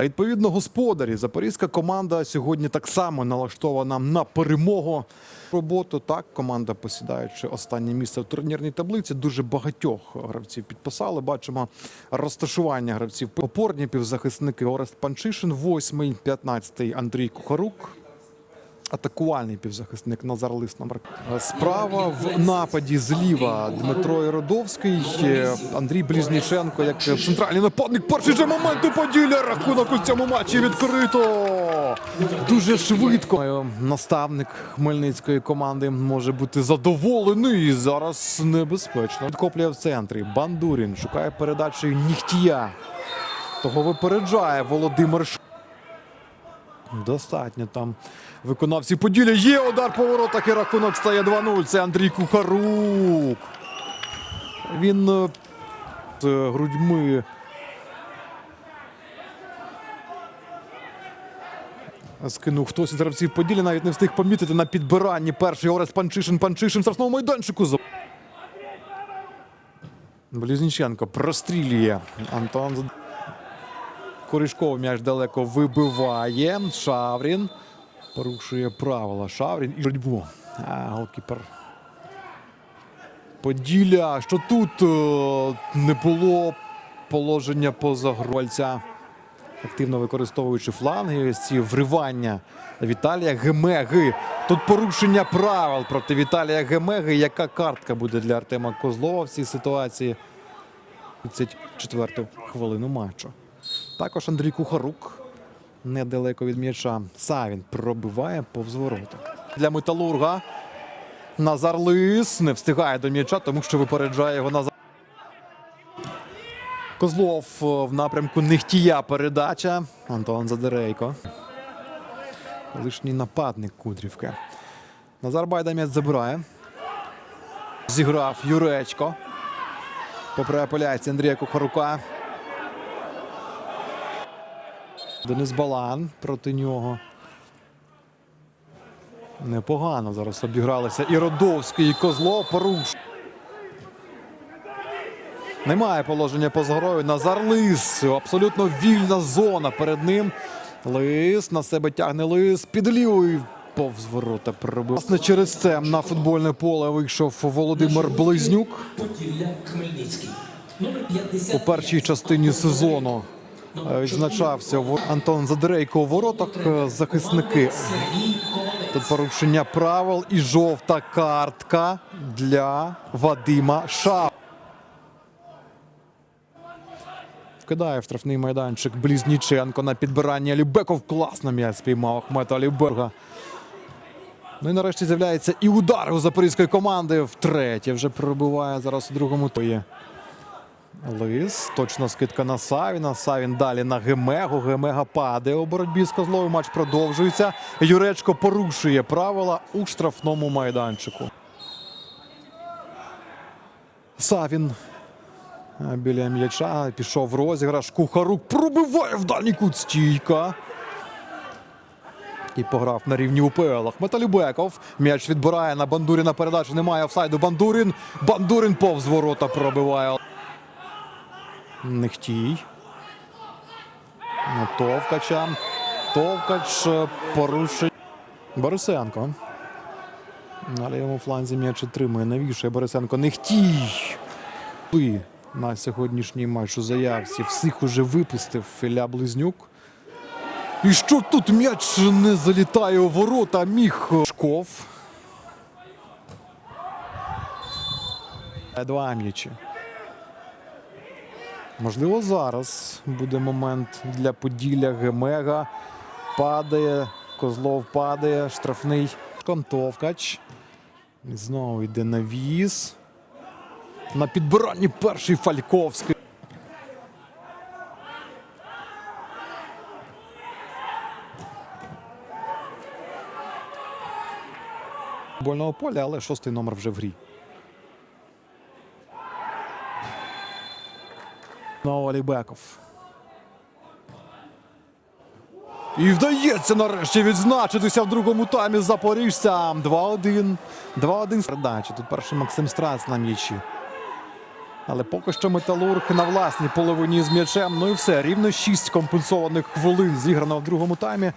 А відповідно, господарі запорізька команда сьогодні так само налаштована на перемогу. Роботу так команда посідаючи останнє місце в турнірній таблиці. Дуже багатьох гравців підписали. Бачимо розташування гравців. Опорні півзахисники Орест Панчишин, 8-й, 15-й Андрій Кухарук. Атакувальний півзахисник Назар Лис номер. Справа в нападі зліва Дмитро Іродовський, е, Андрій Близніченко як центральний нападник. Перший же момент у Поділля. Рахунок у цьому матчі відкрито. Дуже швидко. Наставник хмельницької команди може бути задоволений. Зараз небезпечно. Відкоплює в центрі. Бандурін шукає передачі Нігтія. Того випереджає Володимир Ш... Достатньо там виконавці Поділля. Є удар по і рахунок стає 2-0. Це Андрій Кухарук. Він е, з грудьми. Скинув хтось із гравців Поділля, навіть не встиг помітити на підбиранні. Перший Орес Панчишин, Панчишин в страшному майданчику. Близніченко прострілює. Антон Коришков м'яч далеко вибиває. Шаврін порушує правила. Шаврін і боротьбу. Голкіпер. Поділля, що тут е, не було положення поза грольця. Активно використовуючи фланги, ці вривання Віталія Гемеги. Тут порушення правил проти Віталія Гемеги. Яка картка буде для Артема Козлова в цій ситуації? 34-ту хвилину матчу. Також Андрій Кухарук недалеко від м'яча. Савін пробиває повз ворота. Для металурга Назар Лис не встигає до м'яча, тому що випереджає його Назар. Козлов е, в напрямку Нехтія передача. Антон Задерейко. Лишній нападник Кудрівки. Назар Байда м'яч забирає. Зіграв Юречко. Попри апеляції Андрія Кухарука. Денис Балан проти нього. Непогано зараз обігралися і Родовський, і Козлов поруш. Немає положення поза грою. Назар Лис. Абсолютно вільна зона перед ним. Лис на себе тягне Лис. Під лівою повз ворота пробив. Власне, через це на футбольне поле вийшов Володимир Близнюк. У першій частині сезону відзначався Антон Задерейко у воротах. Е, Захисники Тут порушення правил і жовта картка для Вадима Ша. Вкидає в штрафний майданчик Близніченко на підбирання Алібеков. Класно м'яч спіймав Ахмета Аліберга. Ну і нарешті з'являється і удар у запорізької команди. Втретє вже пробиває зараз у другому тої. Лис. Точна скидка на Савіна. Савін далі на Гемегу. Гемега падає у боротьбі з Козловим. Матч продовжується. Юречко порушує правила у штрафному майданчику. Савін е, біля м'яча пішов розіграш. Кухарук пробиває в дальній кут стійка. І пограв на рівні УПЛ. Ахметалюбеков. М'яч відбирає на Бандуріна передачу. Немає офсайду. Бандурін. Бандурін повз ворота пробиває. Нехтій. Товкача. Товкач е, порушує. Борисенко. На лівому фланзі м'яч отримує. Навішує Борисенко. Нехтій. На сьогоднішній матч у заявці всіх уже випустив Філя Близнюк. І що тут м'яч не залітає у ворота, міг е, Шков. Два м'ячі. Можливо, зараз буде момент для Поділля Гемега. Падає, Козлов падає, штрафний Контовкач. І Знову йде навіс. На підбиранні перший Фальковський. Больного поля, але шостий номер вже в грі. Знову Алібеков. І вдається нарешті відзначитися в другому таймі запоріжцям. 2-1. 2-1 передачі. Тут перший Максим Страц на м'ячі. Але поки що металург на власній половині з м'ячем. Ну і все, рівно 6 компенсованих хвилин зіграно в другому таймі.